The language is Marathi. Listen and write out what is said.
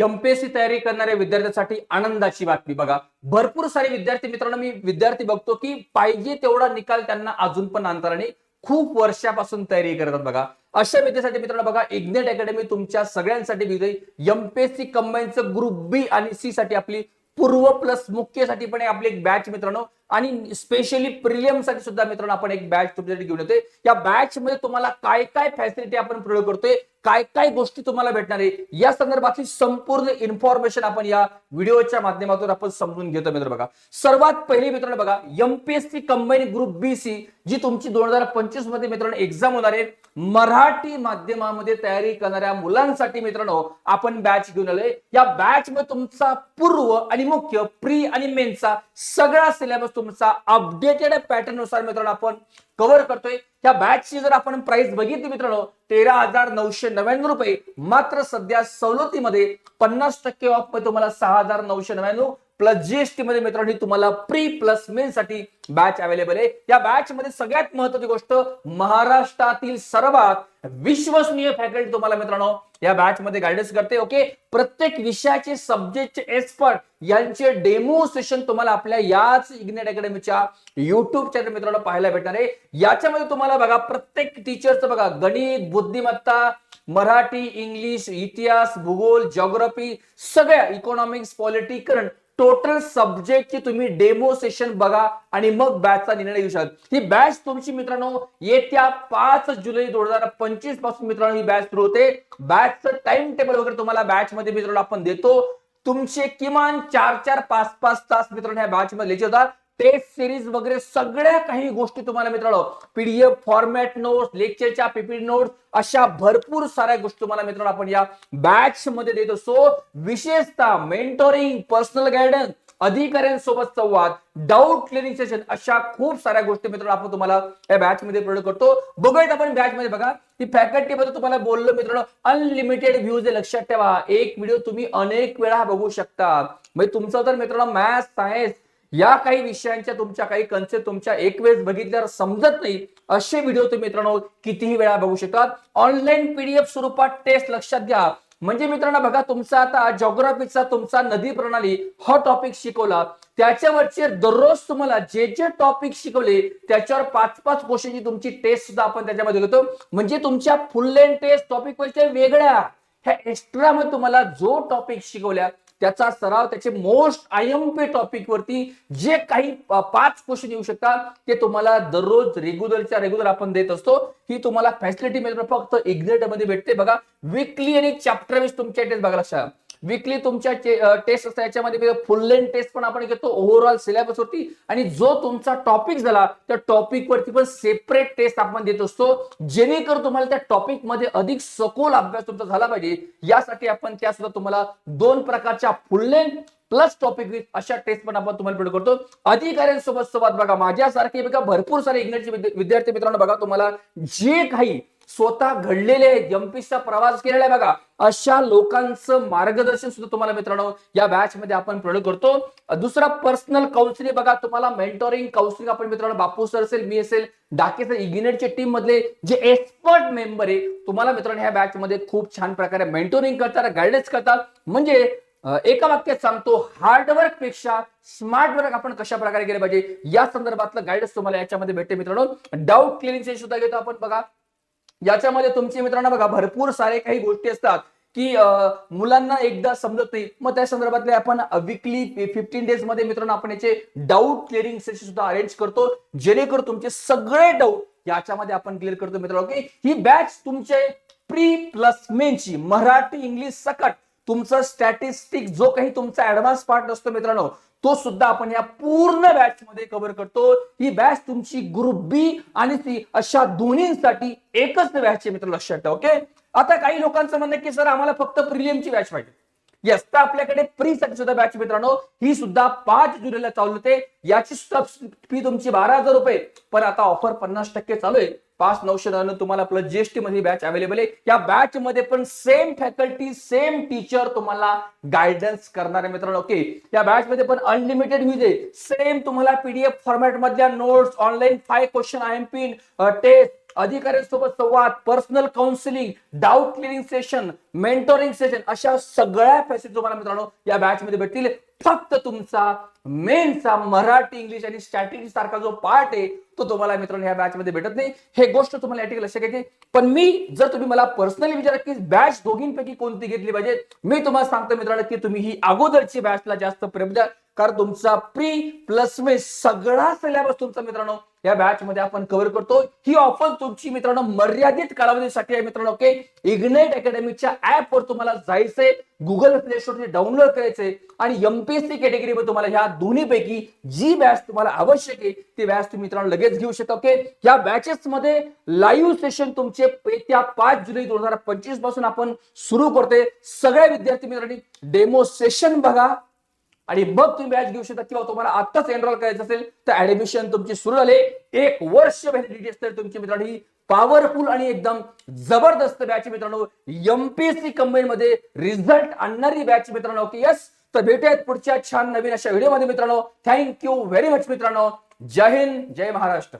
एमपीएससी तयारी करणाऱ्या विद्यार्थ्यांसाठी आनंदाची बातमी. बघा भरपूर सारे विद्यार्थी मित्रांनो मी विद्यार्थी बघतो की पाहिजे तेवढा निकाल त्यांना अजून पण अंतराने खूप वर्षापासून तयारी करतात बघा. अशा विद्यासाठी मित्रांनो बघा इग्नेट अकॅडमी तुमच्या सगळ्यांसाठी विजयी. एमपीएससी कंबाईनचं ग्रुप बी आणि सी साठी आपली पूर्व प्लस मुख्यसाठी पण आपली एक बॅच मित्रांनो. आणि स्पेशली प्रिलियमसाठी सुद्धा मित्रांनो आपण एक बॅच तुमच्यासाठी घेऊन येतोय. या बॅच मध्ये तुम्हाला काय काय फॅसिलिटी आपण प्रयोग करतोय काय काय गोष्टी तुम्हाला भेटणार आहे या संदर्भातली संपूर्ण इन्फॉर्मेशन आपण या व्हिडिओच्या माध्यमातून आपण समजून घेतो मित्र बघा. सर्वात पहिली मित्रांनो बघा MPSC combine group B C जी तुमची दोन हजार पंचवीसमध्ये मित्रांनो एक्झाम होणार आहे. मराठी माध्यमामध्ये तयारी करणाऱ्या मुलांसाठी मित्रांनो आपण बॅच घेऊन आलोय. या बॅच मध्ये तुमचा पूर्व आणि मुख्य प्री आणि मेनचा सगळा सिलेबस तुमचा अपडेटेड पॅटर्ननुसार मित्रांनो आपण कव्हर करतोय. त्या बॅचची जर आपण प्राइस बघितली मित्रांनो तेरा हजार नऊशे नव्याण्णव रुपये. मात्र सध्या सवलतीमध्ये पन्नास टक्के ऑफमध्ये तुम्हाला सहा हजार नऊशे नव्याण्णव प्लस जीएसटी मध्ये मित्रांनो ही तुम्हाला प्री प्लस मेन साठी बॅच अवेलेबल आहे. या बॅच मध्ये सगळ्यात महत्वाची गोष्ट महाराष्ट्रातील सर्वात विश्वसनीय फॅकल्टी तुम्हाला मित्रांनो या बॅच मध्ये गायडन्स करते ओके प्रत्येक विषयाचे सब्जेक्टचे एक्सपर्ट यांचे डेमो सेशन तुम्हाला आपल्या याच इग्नेट अकॅडमीच्या युट्यूब चॅनल मित्रांनो पाहायला भेटणार आहे. याच्यामध्ये तुम्हाला बघा प्रत्येक टीचरचं बघा गणित बुद्धिमत्ता मराठी इंग्लिश इतिहास भूगोल जॉग्राफी सगळ्या इकॉनॉमिक्स पॉलिटिकल टोटल सब्जेक्टची तुम्ही डेमो सेशन बघा आणि मग बॅचचा निर्णय घेऊ शकता ही बॅच तुमची मित्रांनो येत्या पाच जुलै दोन हजार पंचवीसपासून मित्रांनो ही बॅच सुरू होते. बॅचचं टाइम टेबल वगैरे तुम्हाला बॅच मध्ये मित्रांनो आपण देतो. तुमचे किमान चार चार पाच पाच तास मित्रांनो ह्या बॅच मध्ये लिहायचे होतात टेस्ट सिरीज वगैरे सगळ्या काही गोष्टी तुम्हाला मित्रांनो पीडीएफ फॉर्मॅट नोट्स लेक्चरच्या पीपीडी नोट्स अशा भरपूर साऱ्या गोष्टी तुम्हाला मित्रांनो आपण या बॅच मध्ये देत. असतो विशेषतः मेंटोरिंग पर्सनल गायडन्स अधिकाऱ्यांसोबत संवाद डाऊट क्लिअरिंग सेशन अशा खूप साऱ्या गोष्टी मित्रांनो आपण तुम्हाला या बॅच मध्ये प्रोव्हाइड करतो. बघूयात आपण बॅच मध्ये बघा ती फॅकल्टी मध्ये तुम्हाला बोललो मित्रांनो अनलिमिटेड व्ह्यूज लक्षात ठेवा. एक व्हिडिओ तुम्ही अनेक वेळा बघू शकता. म्हणजे तुमचं तर मित्रांनो मॅथ्स सायन्स या काही विषयांच्या तुमच्या काही कन्सेप्ट तुमच्या एक वेळेस बघितल्यावर समजत नाही असे व्हिडिओ तुम्ही मित्रांनो कितीही वेळा बघू शकतात ऑनलाईन पीडीएफ स्वरूपात टेस्ट लक्षात घ्या. म्हणजे मित्रांनो बघा तुमचा आता जॉग्राफीचा तुमचा नदी प्रणाली हा टॉपिक शिकवला. त्याच्यावरचे दररोज तुम्हाला जे जे टॉपिक शिकवले त्याच्यावर पाच पाच क्वेश्चनची तुमची टेस्ट सुद्धा आपण त्याच्यामध्ये घेतो म्हणजे तुमच्या फुल लेन टेस्ट टॉपिक वेगळ्या. ह्या एक्स्ट्रा मध्ये तुम्हाला जो टॉपिक शिकवल्या त्याचा सराव त्याचे most I M P topic वरती जे काही पाच क्वेश्चन येऊ शकतात ते तुम्हाला दररोज रेग्युलरच्या रेग्युलर आपण देत असतो. ही तुम्हाला फॅसिलिटी मिळणार फक्त एक्झिटमध्ये भेटते बघा. वीकली आणि चॅप्टर वाईज तुमच्या बघा लक्षात. विकली तुमच्या टेस्ट असतात याच्यामध्ये फुल लेन टेस्ट पण आपण घेतो. ओव्हरऑल सिलेबस वरती. आणि जो तुमचा टॉपिक झाला त्या टॉपिक वरती पण सेपरेट टेस्ट आपण देत असतो. जेणेकरून तुम्हाला त्या टॉपिकमध्ये अधिक सखोल अभ्यास तुमचा झाला पाहिजे. यासाठी आपण त्या सुद्धा तुम्हाला दोन प्रकारच्या full length plus topic with अशा टेस्ट पण आपण तुम्हाला प्रोव्हाइड करतो. अधिकाऱ्यांसोबत संवाद बघा. माझ्यासारखे बघा भरपूर सारे इंग्रजी विद्यार्थी मित्रांनो बघा तुम्हाला जे काही स्वतः घडलेले एमपीचा प्रवास केलेला आहे बघा. अशा लोकांचं मार्गदर्शन सुद्धा तुम्हाला मित्रांनो या बॅच मध्ये आपण प्रोव्हाइड करतो. दुसरा पर्सनल काउन्सिलिंग बघा. तुम्हाला मेंटोरिंग काउन्सिलिंग आपण मित्रांनो बापू सर असेल मी असेल डाके सर इग्नेटच्या टीम मधले जे एक्सपर्ट मेंबर आहे तुम्हाला मित्रांनो ह्या बॅच मध्ये खूप छान प्रकारे मेंटोरिंग करतात गायडन्स करतात. म्हणजे एका वाक्यात सांगतो हार्डवर्कपेक्षा स्मार्ट वर्क आपण कशा प्रकारे केले पाहिजे? या संदर्भातलं गायडन्स तुम्हाला याच्यामध्ये भेटते मित्रांनो. डाऊट क्लिअरिंग सुद्धा घेतो आपण बघा. याच्यामध्ये तुमचे मित्रांनो बघा भरपूर सारे काही गोष्टी असतात की मुलांना एकदा समजत नाही. मग त्या संदर्भातले आपण विकली फिफ्टीन डेजमध्ये मित्रांनो आपण याचे डाऊट क्लिअरिंग सेशन सुद्धा अरेंज करतो. जेणेकरून तुमचे सगळे डाऊट याच्यामध्ये आपण क्लिअर करतो मित्रांनो की ही बॅच तुमचे प्री प्लस मेनची मराठी इंग्लिश सकट तुमचं स्टॅटिस्टिक जो काही तुमचा ऍडव्हान्स पार्ट असतो मित्रांनो तो सुद्धा आपण या पूर्ण बॅच मध्ये कव्हर करतो. ही बॅच तुमची ग्रुप बी आणि सी अशा दोन्हींसाठी एकच बॅच आहे मित्र लक्षात ठेवा ओके आता काही लोकांचं म्हणणं की सर आम्हाला फक्त प्रिलियमची बॅच पाहिजे. येस तर आपल्याकडे प्री साठी सुद्धा बॅच मित्रांनो ही सुद्धा पाच जुलैला चालू होते. याची सुद्धा फी तुमची बारा हजार रुपये. पण आता ऑफर पन्नास टक्के चालू आहे. पाच नऊशे नव्याण्णव तुम्हाला प्लस जीएसटी मध्ये बॅच अवेलेबल आहे. या बॅच मध्ये पण सेम फॅकल्टी सेम टीचर तुम्हाला गायडन्स करणारे मित्रांनो. ओके या बॅच मध्ये पण अनलिमिटेड व्ह्यूज आहे. सेम तुम्हाला पीडीएफ फॉर्मॅट मधल्या notes online five question I M pin test अधिकाऱ्यांसोबत संवाद personal counselling doubt clearing session mentoring session अशा सगळ्या फॅसिलिटी तुम्हाला मित्रांनो या बॅच मध्ये भेटतील. फक्त तुमचा मेनचा मराठी इंग्लिश आणि स्ट्रॅटेजी सारखा जो पार्ट आहे तो तुम्हाला मित्रांनो या बॅच मध्ये भेटत नाही. हे गोष्ट तुम्हाला या ठिकाणी लक्षात घ्यायची पण मी जर तुम्ही मला पर्सनली विचारा की बॅच दोघींपैकी कोणती घेतली पाहिजे मी तुम्हाला सांगतो मित्रांनो की तुम्ही ही अगोदरची बॅचला जास्त प्रेम द्या. कारण तुमचा प्री प्लस मे सगळा सिलेबस तुमचा मित्रांनो या बॅच मध्ये आपण कव्हर करतो. ही ऑफर तुमची मित्रांनो मर्यादित कालावधीसाठी आहे मित्रांनो ओके इग्नाइट अकॅडमीच्या ऍप वर तुम्हाला जायचंय. गुगल प्ले स्टोर डाउनलोड करायचंय. आणि एमपीएससी कॅटेगरी मध्ये तुम्हाला ह्या दोन्ही पैकी जी बॅच तुम्हाला आवश्यक आहे ती बॅच तुम्ही मित्रांनो लगेच घेऊ शकता ओके या बॅचेस मध्ये लाईव्ह सेशन तुमचे येत्या पाच जुलै दोन हजार पंचवीसपासून आपण सुरू करतोय. सगळ्या विद्यार्थी मित्रांनी डेमो सेशन बघा. आणि मग तुम्ही बॅच घेऊ शकता. किंवा तुम्हाला आत्ताच एनरोल करायचं असेल तर ऍडमिशन तुमची सुरू झाले. एक वर्ष व्हॅलिडिटी असते तुमची मित्रांनो. ही पॉवरफुल आणि एकदम जबरदस्त बॅच मित्रांनो. एमपीएससी कंबाईन मध्ये रिझल्ट आणणारी बॅच मित्रांनो. की यस तर भेटूयात पुढच्या छान नवीन अशा व्हिडिओमध्ये मित्रांनो. थँक्यू व्हेरी मच मित्रांनो. जय हिंद जय महाराष्ट्र.